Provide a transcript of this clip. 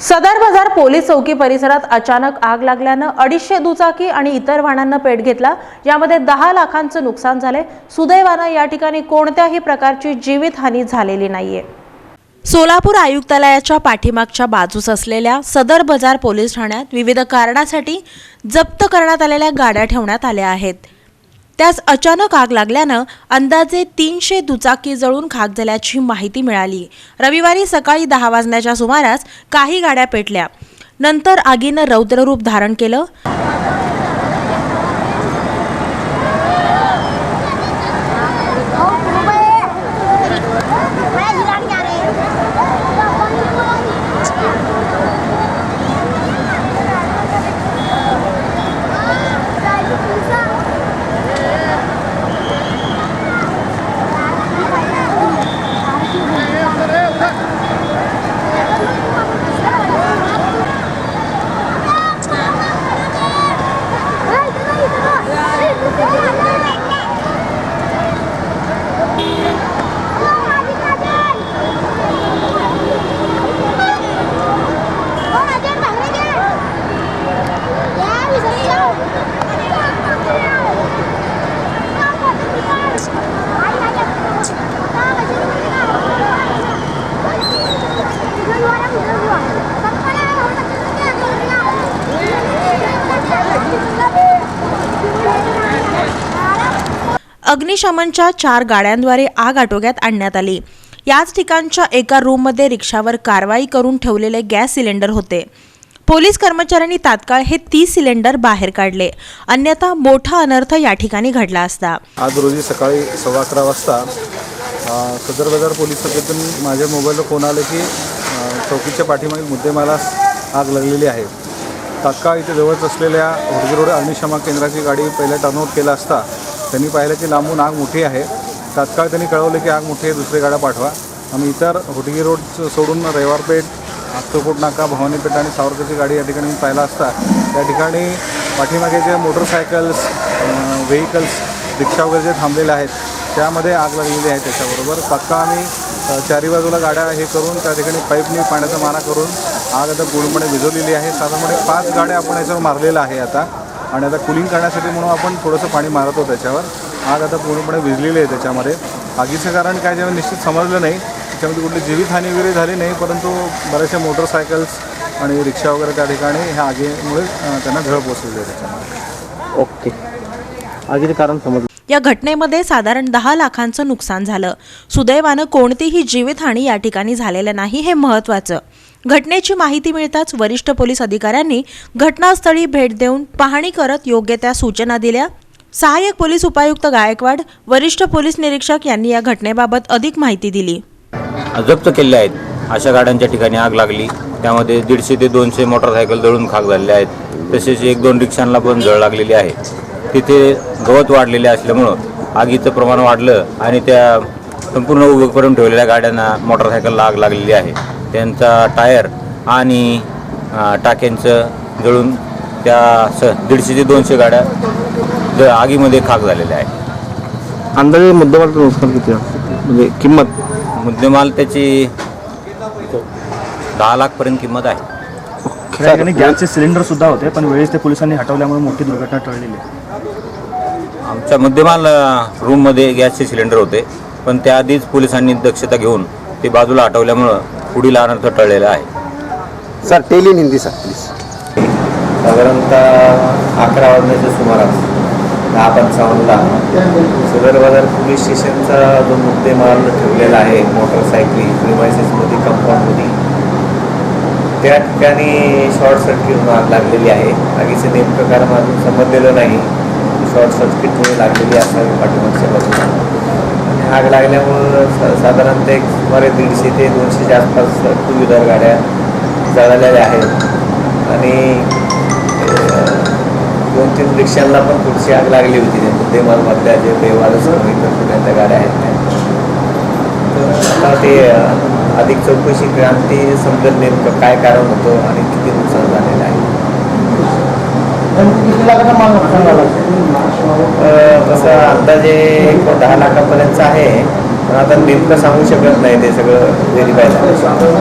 सदर बाजार पोलीस चौकी परिसरात अचानक आग लागल्यानं अडीचशे दुचाकी आणि इतर वाहनांना पेट घेतला. यामध्ये दहा लाखांचं नुकसान झाले सुदैवानं या ठिकाणी कोणत्याही प्रकारची जीवितहानी झालेली नाहीये. सोलापूर आयुक्तालयाच्या पाठीमागच्या बाजूस असलेल्या सदर बाजार पोलीस ठाण्यात विविध कारणासाठी जप्त करण्यात आलेल्या गाड्या ठेवण्यात आल्या आहेत. त्यास अचानक आग लागल्यानं अंदाजे तीनशे दुचाकी जळून खाक झाल्याची माहिती मिळाली. रविवारी सकाळी दहा वाजण्याच्या सुमारास काही गाड्या पेटल्या. नंतर आगीनं रौद्ररूप धारण केलं. अग्निशमनच्या चार गाड्यांद्वारे आग आटोक्यात आणण्यात आली. याच ठिकाणच्या एका रूममध्ये रिक्षावर कारवाई करून ठेवलेले गॅस सिलेंडर होते. पोलीस कर्मचाऱ्यांनी तात्काळ हे तीस सिलेंडर बाहेर काढले. अन्यथा मोठा अनर्थ या ठिकाणी घडला असता. आज रोजी सकाळी सव्वा अकरा वाजता सदर बाजार पोलीस चौकीतून माझ्या मोबाईलवर फोन आले की चौकीच्या पाठीमागे मुद्देमाला आग लागलेली आहे. तात्काळ इथे जवळच असलेल्या हुडगी रोड अग्निशमन केंद्राची गाडी पहिल्या टर्नआउट केला असता त्यांनी पाहिलं की लांबून आग मोठी आहे. तात्काळ त्यांनी कळवले की आग मोठी आहे दुसरी गाड्या पाठवा. आम्ही इतर हुडगी रोड सोडून रविवारपेठ अक्कलकोट नाका भवानीपेठ आणि सावरकरची गाडी या ठिकाणी पाहिला असता. त्या ठिकाणी पाठीमागे जे मोटरसायकल्स व्हेकल्स रिक्षा वगैरे जे थांबलेले आहेत त्यामध्ये आग लागलेली आहे त्याच्याबरोबर. तात्काळ आम्ही चारी बाजूला गाड्या हे करून त्या ठिकाणी पाईपनी पाण्याचा मारा करून आग आता पूर्णपणे विझवलेली आहे. साधारणपणे पाच गाड्या आपण याच्यावर मारलेल्या आहे आता. आणि आता कुलिंग करण्यासाठी म्हणून आपण थोडंसं पाणी मारतो त्याच्यावर. आग आता पूर्णपणे विझलेली आहे त्याच्यामध्ये. आगीचं कारण काय जेव्हा निश्चित समजलं नाही त्याच्यामध्ये कुठली जीवितहानी वगैरे झाली नाही परंतु बऱ्याचशा मोटरसायकल्स आणि रिक्षा वगैरे त्या ठिकाणी ह्या आगीमुळे त्यांना झळ पोचलेली आहे त्याच्यामध्ये. ओके. आगीचे कारण समजलं. या घटनेमध्ये साधारण दहा लाखांचं नुकसान झालं. सुदैवानं कोणतीही जीवितहानी या ठिकाणी झालेलं नाही हे महत्त्वाचं. घटनेची माहिती मिळताच वरिष्ठ पोलीस अधिकाऱ्यांनी घटनास्थळी भेट देऊन पाहणी करत योग्य त्या सूचना दिल्या. सहाय्यक पोलीस उपायुक्त गायकवाड वरिष्ठ पोलीस निरीक्षक यांनी या घटनेबाबत अधिक माहिती दिली. जप्त केले आहेत. अशा गाड्यांच्या ठिकाणी आग लागली. त्यामध्ये दीडशे ते दोनशे मोटरसायकल जळून खाक झालेल्या आहेत. तसेच एक दोन रिक्षांना पण जळ लागलेली आहे. तिथे गवत वाढलेले असल्यामुळं आगीचं प्रमाण वाढलं आणि त्या संपूर्ण उभं करून ठेवलेल्या गाड्यांना मोटरसायकलला आग लागलेली आहे. त्यांचा टायर आणि टाक्यांचं जळून त्या स दीडशे ते दोनशे गाड्या ज आगीमध्ये खाक झालेल्या आहेत अंदाजे मुद्देमालाचं नुकसान किती आहे? म्हणजे किंमत मुद्देमाल त्याची दहा लाखपर्यंत किंमत आहे ठिकाणी गॅसचे सिलेंडर सुद्धा होते पण वेळेस ते पोलिसांनी हटवल्यामुळे मोठी दुर्घटना टळलेली आहे. आमच्या मुद्देमाल अ, रूममध्ये गॅसचे सिलेंडर होते पण त्याआधीच पोलिसांनी दक्षता घेऊन ते बाजूला हटवल्यामुळं पुढील अनर्थ टळलेला आहे. Sir tell in Hindi sir please साधारणतः अकरा वाजण्याच्या सुमारास दहा पंचावन्नला सदर बाजार पोलीस स्टेशनचा जो मुद्देमाल ठेवलेला आहे मोटरसायकली प्रिमायसेसमध्ये कंपाऊंडमध्ये त्या ठिकाणी शॉर्ट सर्किट आग लागलेली आहे. आगीचं नेमकं कारण अजून समजलेलं नाही. शॉर्ट सर्किटमुळे लागलेली असावी पाठीमागच्या बाजूला. आग लागल्यामुळं सा साधारणतः एक सुमारे दीडशे ते दोनशेच्या आसपास टू व्हीलर गाड्या जळालेल्या आहेत. आणि दोन तीन रिक्षांना पण पुढची आग लागली होती. त्या मुद्देमालमधल्या जे व्यवहार त्या गाड्या आहेत तर आता ते अधिक चौकशी क्रांती समजेल नेमकं काय कारण होतं आणि किती नुकसान झालेलं आहे. तसं अंदाजे एक दहा लाखापर्यंत आहे पण आता नेमकं सांगू शकत नाही ते सगळं व्हेरीफाय